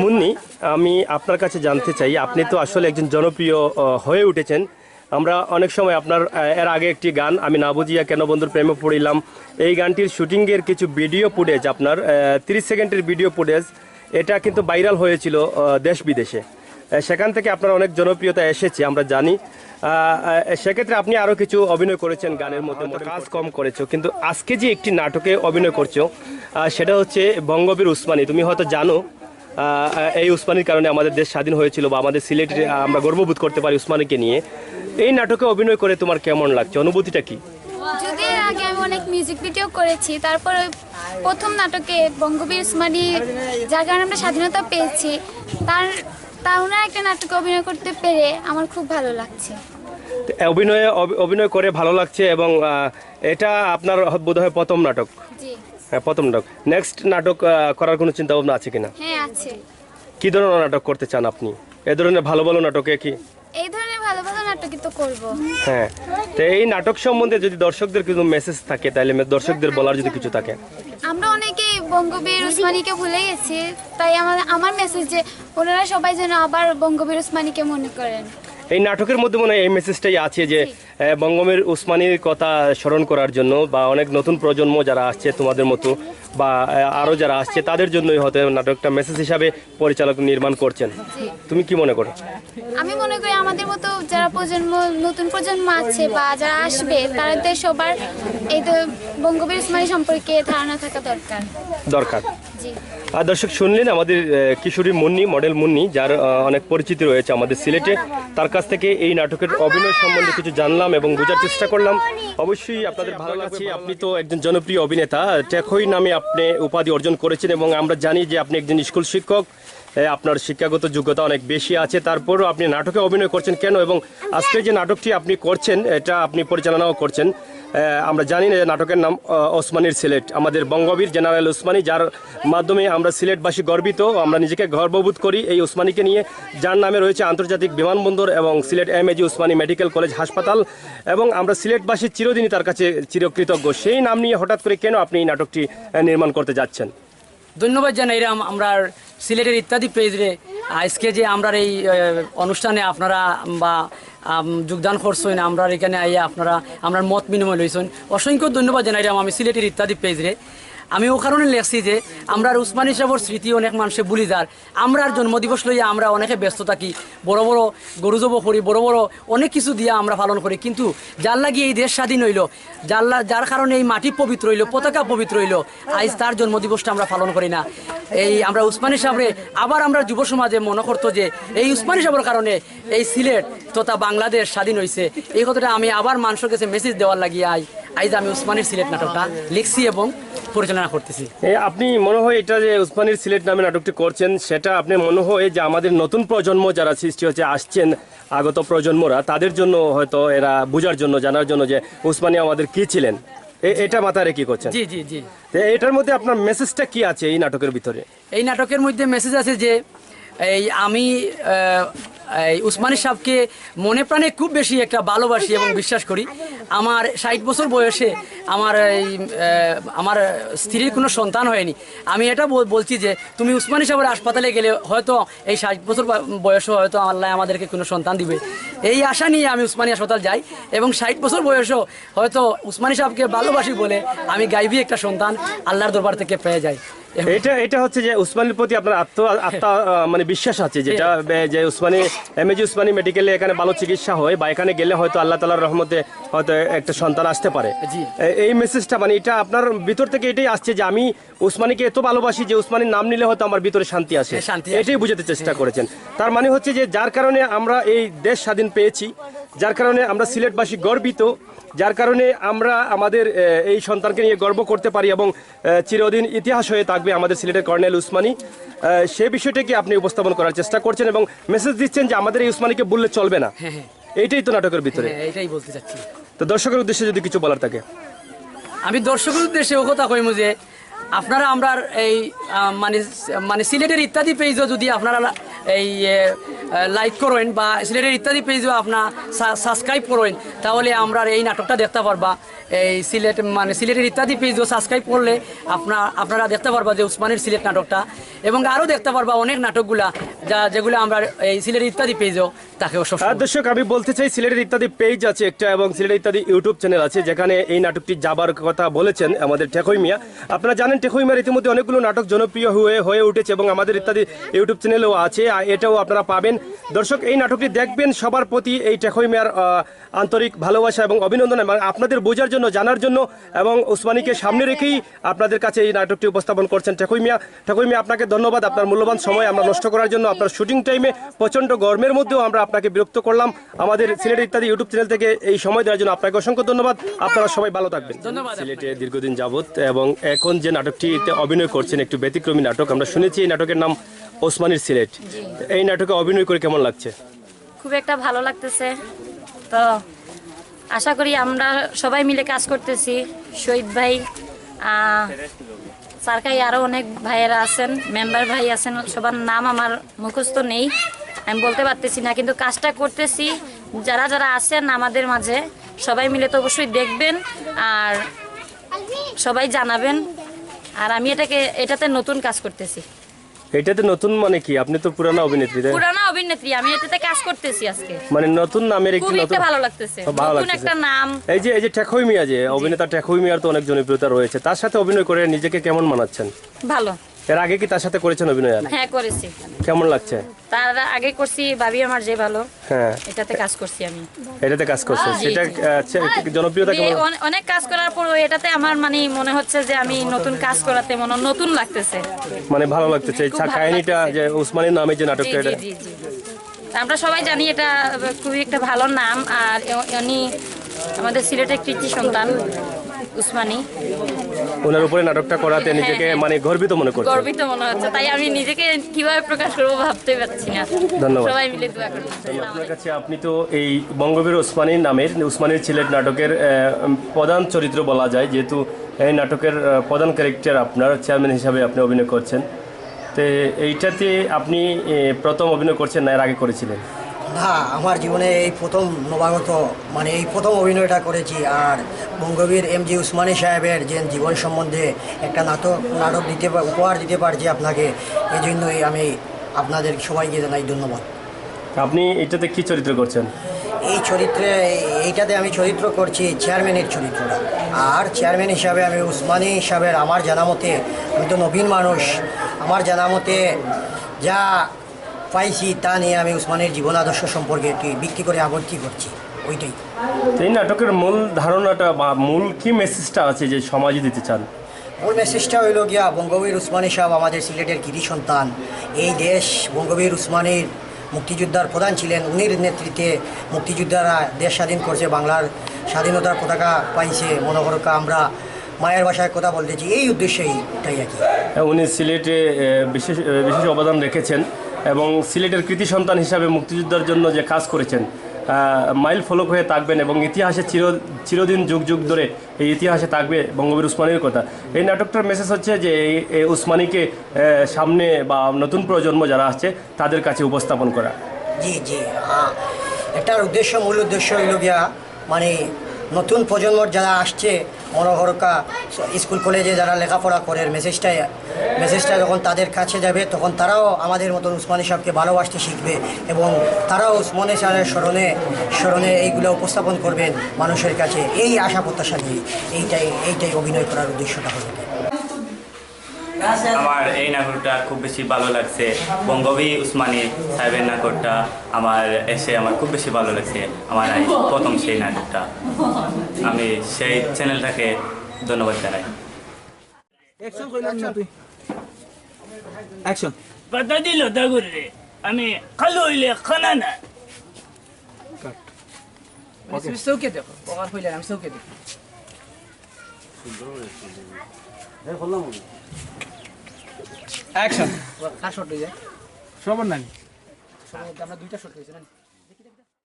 মুন্নি আমি আপনার কাছে জানতে চাই আপনি তো আসলে একজন জনপ্রিয় হয়ে উঠেছেন। আমরা অনেক সময় আপনার এর আগে একটি গান আমি না বুঝিয়া কেন বন্ধুর প্রেমে পড়িলাম। এই গানটির শুটিংয়ের কিছু ভিডিও ফুটেজ আপনার তিরিশ সেকেন্ডের ভিডিও ফুটেজ এটা কিন্তু ভাইরাল হয়েছিল দেশ বিদেশে। সেখান থেকে আপনার অনেক জনপ্রিয়তা এসেছে আমরা জানি। সেক্ষেত্রে আপনি আরও কিছু অভিনয় করেছেন গানের মধ্যে কাজ কম করেছ কিন্তু আজকে যে একটি নাটকে অভিনয় করছ সেটা হচ্ছে বঙ্গবীর উসমানী। তুমি হয়তো জানো এই উসমানির কারণে আমাদের দেশ স্বাধীন হয়েছিল বা আমাদের সিলেটে আমরা গর্ববোধ করতে পারি উসমানিকে নিয়ে এই নাটকে অভিনয় করে তোমার কেমন লাগছে? অনুভূতিটা কি? যদি আগে আমি অনেক মিউজিক ভিডিও করেছি তারপর প্রথম নাটকে বঙ্গবীর উসমানী যার কারণে আমরা স্বাধীনতা পেয়েছি তার তার ওনার একটা নাটকে অভিনয় করতে পেরে আমার খুব ভালো লাগছে। অভিনয়ে অভি- অভিনয় করে ভালো লাগছে এবং এটা আপনার বোধহয় প্রথম নাটক। জি। হ্যাঁ প্রথম নাটক। নেক্সট নাটক করার কোনো চিন্তা ভাবনা আছে কিনা? হ্যাঁ আছে। কি ধরনের নাটক করতে চান আপনি? এ ধরনের ভালো ভালো নাটকে কি? এই ধরনের ভালো ভালো নাটকই তো করব। হ্যাঁ তো এই নাটক সম্বন্ধে যদি দর্শকদের কিছু মেসেজ থাকে তাহলে দর্শকদের বলার যদি কিছু থাকে। আমরা অনেকেই বঙ্গবীর উসমানীকে ভুলে গেছি তাই আমার আমার মেসেজ যে ওনারা সবাই যেন আবার বঙ্গবীর উসমানীকে মনে করেন। এই নাটকের মধ্যে মনে হয় এই মেসেজটাই আছে যে বঙ্গমের উসমানীর কথা স্মরণ করার জন্য বা অনেক নতুন প্রজন্ম যারা আসছে তোমাদের মতো বা আহ, আরও যারা আসছে তাদের জন্যই হয়তো নাটকটা মেসেজ হিসাবে পরিচালক নির্মাণ করছেন। তুমি কি মনে করো? আমি মনে করি আমাদের মতো যারা প্রজন্ম নতুন প্রজন্ম আছে বা যারা আসবে তাদের সবার এই তো বঙ্গবীর উসমানী সম্পর্কে ধারণা থাকা দরকার। দরকার। আর দর্শক শুনলেন আমাদের কিশোরী মুন্নি মডেল মুন্নি যার অনেক পরিচিতি রয়েছে আমাদের সিলেটে। তার কাছ থেকে এই নাটকের অভিনয় সম্বন্ধে কিছু জানলাম এবং বোঝার চেষ্টা করলাম। অবশ্যই আপনাদের ভালো লাগছে আপনি তো একজন জনপ্রিয় অভিনেতা টেকই নামে আপনি উপাধি অর্জন করেছেন এবং আমরা জানি যে আপনি একজন স্কুল শিক্ষক আপনার শিক্ষাগত যোগ্যতা অনেক বেশি আছে তারপরও আপনি নাটকে অভিনয় করছেন কেন এবং আজকে যে নাটকটি আপনি করছেন এটা আপনি পরিচালনাও করছেন। আমরা জানি না নাটকের নাম ওসমানীর সিলেট। আমাদের বঙ্গবীর জেনারেল ওসমানী, যার মাধ্যমে আমরা সিলেটবাসী গর্বিত, আমরা নিজেকে গর্ববোধ করি এই ওসমানীকে নিয়ে, যার নামে রয়েছে আন্তর্জাতিক বিমানবন্দর এবং Sylhet M AG Osmani medical college হাসপাতাল, এবং আমরা সিলেটবাসী চিরদিনই তার কাছে চিরকৃতজ্ঞ। সেই নাম নিয়ে হঠাৎ করে কেন আপনি এই নাটকটি নির্মাণ করতে যাচ্ছেন? ধন্যবাদ জানাইরাম আমরা সিলেটের ইত্যাদি পেজরে আজকে যে আমরা এই অনুষ্ঠানে আপনারা বা যোগদান করছেন আমরা এখানে আইয়া আপনারা আমরা মত বিনিময় লইছেন। অসংখ্য ধন্যবাদ জানাই আমি সিলেটের ইত্যাদি পেজরে আমি ও কারণে লেখছি যে আমরা উসমানী সাহেবর স্মৃতি অনেক মানুষে ভুলি যার। আমরার জন্মদিবস লইয়া আমরা অনেকে ব্যস্ত থাকি। বড় বড় গরু জব করি, বড় বড় অনেক কিছু দিয়া আমরা পালন করি। কিন্তু যার লাগি এই দেশ স্বাধীন হইল, যার যার কারণে এই মাটি পবিত্র হইল, পতাকা পবিত্র হইল, আজ তার জন্মদিবসটা আমরা পালন করি না। এই আমরা উসমানী সাহেবরে আবার আমরা যুব সমাজে মনে করতো যে এই উসমানী সাহেবের কারণে এই সিলেট তথা বাংলাদেশ স্বাধীন হয়েছে এই কথাটা আমি আবার মানুষের কাছে মেসেজ দেওয়ার লাগিয়ে আই আজ আমি উসমানীর সিলেট নাটকটা লিখছি এবং পরিচালনা করতেছি। আপনি মনে হয় এটা যে উসমানীর সিলেট নামে নাটকটি করছেন সেটা আপনি মনে হয় যে আমাদের নতুন প্রজন্ম যারা সৃষ্টি হচ্ছে আসছেন আগত প্রজন্মরা তাদের জন্য হয়তো এরা বোঝার জন্য জানার জন্য যে উসমানী আমাদের কি ছিলেন। এটা মাথায় রেখে করছেন? জি জি জি। এটার মধ্যে আপনার মেসেজটা কি আছে এই নাটকের ভিতরে? এই নাটকের মধ্যে মেসেজ আছে যে এই আমি এই উসমানী সাহেবকে মনে প্রাণে খুব বেশি একটা ভালোবাসি এবং বিশ্বাস করি। আমার ষাট বছর বয়সে আমার এই আমার স্ত্রীর কোনো সন্তান হয়নি। আমি এটা বলছি যে তুমি উসমানী সাহেবের হাসপাতালে গেলে হয়তো এই ষাট বছর বয়সে হয়তো আল্লাহ আমাদেরকে কোনো সন্তান দিবে। এই আশা নিয়ে আমি উসমানী হাসপাতাল যাই এবং ষাট বছর বয়সেও হয়তো উসমানী সাহেবকে ভালোবাসি বলে আমি গাইবি একটা সন্তান আল্লাহর দরবার থেকে পেয়ে যাই। এটা এটা হচ্ছে যে উসমানীর প্রতি আপনার আত্ম আত্মা মানে বিশ্বাস আছে যেটা যে উসমানী এমএজি উসমানী মেডিকেলে এখানে ভালো চিকিৎসা হয় বা এখানে গেলে হয়তো আল্লাহ তালার রহমতে হয়তো একটা সন্তান আসতে পারে। এই মেসেজটা মানে এটা আপনার ভিতর থেকে এটাই আসছে যে আমি উসমানীকে এত ভালোবাসি যে উসমানীর নাম নিলে হয়তো আমার ভিতরে শান্তি আসে। হ্যাঁ। এটাই বুঝাতে চেষ্টা করেছেন। তার মানে হচ্ছে যে যার কারণে আমরা এই দেশ স্বাধীন পেয়েছি যার কারণে আমরা সিলেটবাসী গর্বিত যার কারণে আমরা আমাদের এই সন্তানকে নিয়ে গর্ব করতে পারি এবং চিরদিন ইতিহাস হয়ে থাকবে আমাদের সিলেটের কর্নেল উসমানী। সে বিষয়টাকে আপনি উপস্থাপন করার চেষ্টা করছেন এবং মেসেজ দিচ্ছেন যে আমাদের এই উসমানীকে বললে চলবে না। হ্যাঁ, হ্যাঁ। এইটাই তো নাটকের ভিতরে। হ্যাঁ, এটাই বলতে চাচ্ছি। তো দর্শকের উদ্দেশ্যে যদি কিছু বলার থাকে। আমি দর্শকের উদ্দেশ্যে ও কথা কইমু যে আপনারা আমরা এই মানে মানে সিলেটের ইত্যাদি পেজও যদি আপনারা এই লাইক করেন বা সিলেটের ইত্যাদি পেজও আপনার সাবস্ক্রাইব করেন তাহলে আমরা এই নাটকটা দেখতে পারবা। এই সিলেট মানে সিলেটের ইত্যাদি পেজও সাবস্ক্রাইব করলে আপনার আপনারা দেখতে পারবা যে উসমানের সিলেট নাটকটা। এবং আরও দেখতে পারবা অনেক নাটকগুলা যা যেগুলো আমরা এই সিলেটের ইত্যাদি পেজও তাকে দর্শক আমি বলতে চাই সিলেটের ইত্যাদি পেজ আছে একটা এবং সিলেটের ইত্যাদি ইউটিউব চ্যানেল আছে যেখানে এই নাটকটি যাবার কথা বলেছেন আমাদের টেকই মিয়া। আপনারা জানেন টেকই মিয়ার ইতিমধ্যে অনেকগুলো নাটক জনপ্রিয় হয়ে হয়ে উঠেছে এবং আমাদের ইত্যাদি ইউটিউব চ্যানেলও আছে। এটাও আপনারা পাবেন। দর্শক এই নাটকটি দেখবেন সবার প্রতি এই টেকই মিয়ার আন্তরিক ভালোবাসা এবং অভিনন্দন এবং আপনাদের বোঝার জন্য জানার জন্য এবং উসমানীকে সামনে রেখেই আপনাদের কাছে এই নাটকটি উপস্থাপন করছেন টেকই মিয়া। টেকই মিয়া আপনাকে ধন্যবাদ। আপনার মূল্যবান সময় আমরা নষ্ট করার জন্য আপনার শুটিং টাইমে প্রচণ্ড গরমের মধ্যেও আমরা আপনাকে বিরক্ত করলাম। আমাদের সিলেট ইত্যাদি ইউটিউব চ্যানেল থেকে এই সময় দেওয়ার জন্য আপনাকে অসংখ্য ধন্যবাদ। আপনারা সবাই ভালো থাকবেন। ধন্যবাদ সিলেটে দীর্ঘদিন যাবত এবং এখন যে নাটকটিতে অভিনয় করছেন একটু ব্যতিক্রমী নাটক আমরা শুনেছি এই নাটকের নাম ওসমানীর সিলেট। এই নাটকে অভিনয় করে কেমন লাগছে? খুব একটা ভালো লাগতেছে। তো আশা করি আমরা সবাই মিলে কাজ করতেছি। শহীদ ভাই সারকাই আরও অনেক ভাইয়েরা আছেন, মেম্বার ভাই আছেন, সবার নাম আমার মুখস্থ নেই, আমি বলতে পারতেছি না, কিন্তু কাজটা করতেছি। যারা যারা আছেন আমাদের মাঝে, সবাই মিলে তো অবশ্যই দেখবেন আর সবাই জানাবেন। আর আমি এটাকে, এটাতে নতুন কাজ করতেছি। এটাতে নতুন মানে কি? আপনি তো পুরানো অভিনেত্রী তাই? পুরানো অভিনেত্রী আমি এটাতে কাজ করতেছি আজকে। মানে নতুন নামের একটি নতুন ভালো লাগতেছে। ভালো নতুন একটা নাম। এই যে এই যে টেকই মিয়া যে অভিনেতা টেকই মিয়ার তো অনেক জনপ্রিয়তা রয়েছে। তার সাথে অভিনয় করে নিজেকে কেমন মানাচ্ছেন? ভালো। এর আগে কি তার সাথে করেছেন অভিনয় হ্যাঁ করেছি। কেমন লাগছে? তার আগে করছি ভাবি আমার যে ভালো হ্যাঁ। এটাতে কাজ করছি আমি। এটাতে কাজ করছি। জি, সেটা আচ্ছা, জনপ্রিয়তা কেমন? অনেক কাজ করার পর এটাতে আমার মানে মনে হচ্ছে যে আমি নতুন কাজ করাতে মনে নতুন লাগতেছে। মানে ভালো লাগতেছে কাহিনীটা যে উসমানের নামে যে নাটকটা এটা। আমরা সবাই জানি এটা খুবই একটা ভালো নাম আর উনি আমাদের সিলেটের কৃতি সন্তান উসমানী। ওনার উপরে নাটকটা করাতে নিজেকে হ্যাঁ। মানে গর্বিত মনে করছে। গর্বিত মনে হচ্ছে। তাই আমি নিজেকে কীভাবে প্রকাশ করব ভাবতে পারছি না। ধন্যবাদ। সবাই মিলে দোয়া করতেছি আপনার কাছে আপনি তো এই বঙ্গবীর ওসমানী নামের ওসমানীর ছিলেট নাটকের প্রধান চরিত্র বলা যায়। যেহেতু এই নাটকের প্রধান ক্যারেক্টার আপনার চেয়ারম্যান হিসাবে আপনি অভিনয় করছেন। তো এইটাতে আপনি প্রথম অভিনয় করছেন না এর আগে করেছিলেন? না আমার জীবনে এই প্রথম নবাগত মানে এই প্রথম অভিনয়টা করেছি। আর বঙ্গবীর এম জি উসমানী সাহেবের যে জীবন সম্বন্ধে একটা নাটক নাটক দিতে উপহার দিতে পারছি আপনাকে এই জন্যই আমি আপনাদের সবাইকে জানাই ধন্যবাদ। আপনি এটাতে কি চরিত্র করছেন? এই চরিত্রে এইটাতে আমি চরিত্র করছি চেয়ারম্যানের চরিত্রটা। আর চেয়ারম্যান হিসাবে আমি উসমানী হিসাবের আমার জানা মতে আমি তো নবীন মানুষ। আমার জানা মতে যা পাইছি তা নিয়ে আমি উসমানের জীবন আদর্শ সম্পর্কে একটি বিক্রি করে আবৃত্তি করছি। ওইটাই। এই নাটকের মূল ধারণাটা বা মূল কি মেসেজটা আছে যে সমাজে দিতে চান? মূল মেসেজটা হইল গিয়া বঙ্গবীর উসমানী সাহেব আমাদের সিলেটের কৃতি সন্তান। এই দেশ বঙ্গবীর উসমানীর মুক্তিযোদ্ধার প্রধান ছিলেন। উনির নেতৃত্বে মুক্তিযোদ্ধারা দেশ স্বাধীন করছে বাংলার স্বাধীনতার পতাকা পাইছে মনোহরকা আমরা মায়ের ভাষায় কথা বলতেছি। এই উদ্দেশ্যেই এটাই আর কি। উনি সিলেটে বিশেষ বিশেষ অবদান রেখেছেন। এবং সিলেটের কৃতি সন্তান হিসাবে মুক্তিযোদ্ধার জন্য যে কাজ করেছেন মাইল ফলক হয়ে থাকবেন এবং ইতিহাসে চির চিরদিন যুগ যুগ ধরে এই ইতিহাসে থাকবে বঙ্গবীর উসমানীর কথা। এই নাটকটার মেসেজ হচ্ছে যে এই উসমানীকে সামনে বা নতুন প্রজন্ম যারা আসছে তাদের কাছে উপস্থাপন করা। জি জি আহ, এটার উদ্দেশ্য মূল উদ্দেশ্য হইল গিয়া মানে নতুন প্রজন্মর যারা আসছে অনহরকা স্কুল, কলেজে যারা লেখাপড়া করে মেসেজটা মেসেজটা যখন তাদের কাছে যাবে, তখন তারাও আমাদের মতন উসমানী সাহেবকে ভালোবাসতে শিখবে এবং তারাও উসমানী সাহেবের স্মরণে স্মরণে এইগুলো উপস্থাপন করবেন মানুষের কাছে। এই আশা প্রত্যাশা নিয়ে এইটাই এইটাই অভিনয় করার উদ্দেশ্যটা হবে আমার এই নাগরটা খুব বেশি ভালো লাগছে। বঙ্গবী উসমানী সাহেবের নাগরটা আমার এসে আমার খুব বেশি ভালো লাগছে আমার প্রথম সেই নাগরটা। আমি সেই চ্যানেলটাকে ধন্যবাদ জানাই। দিল দাগুরে আমি কালো হইলে খানা না। চৌকে দেখো হইলে আমি চৌকে দেখি। অ্যাকশন কার শট হয়ে যায়। সবার নানি আমরা দুইটা শট হয়েছে না